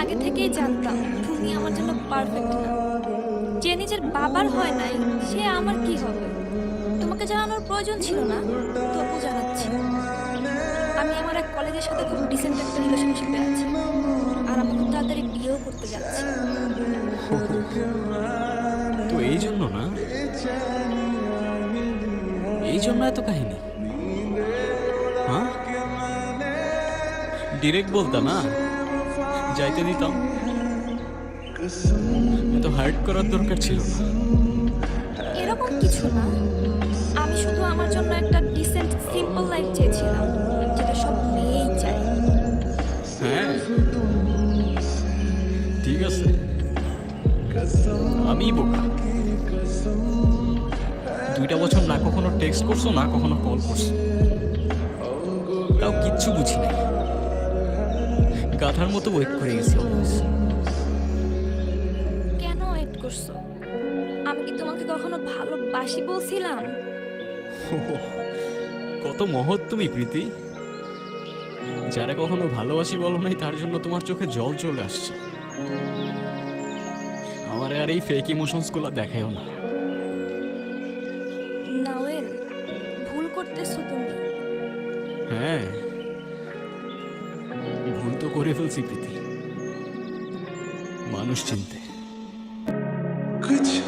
আগে থেকেই জানতাম তুমি আমার জন্য পারফেক্ট না। যে নিজের বাবার হয় নাই, সে আমার কি হবে? তোমাকে জানানোর প্রয়োজন ছিল না, তবু জানাচ্ছি। আমি আমার এক কলেজের সাথে খুব ডিসেন্ট একটা রিলেশনশিপে আছি, আর আমি খুব তাড়াতাড়ি বিয়েও করতে যাচ্ছি। তো এই জন্য না? এই জন্য এত কাহিনী? হ্যাঁ? ডিরেক্ট বলতাম না? যাইতে দিতাম। এত হার্ট করার দরকার ছিল না। এরকম কিছু না। আমি শুধু আমার জন্য একটা ডিসেন্ট সিম্পল লাইফ চেয়েছিলাম যেটা সব মেয়েই চায়। হ্যাঁ ঠিক আছে। আমি বোকা। দুইটা বছর না কখনো টেক্সট করছ না কখনো কল করছ। তাও কিচ্ছু বুঝি নাই। গাধার মতো ওয়েট করে গেছি কেন ওয়েট করছ? আমি কি তোমাকে কখনো ভালোবাসি বলছিলাম? কত মহৎ তুমি প্রীতি। যারা কখনো ভালোবাসি বলো নাই তার জন্য তোমার চোখে জল চলে আসছে। আমার আর এই ফেক ইমোশনসগুলো দেখায়ও না। নাওয়েল ভুল করতেছো তুমি। হ্যাঁ। বাধ্য করে ফেলছি প্রীতি। মানুষ চিনতে। কিছু